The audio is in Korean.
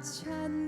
마찬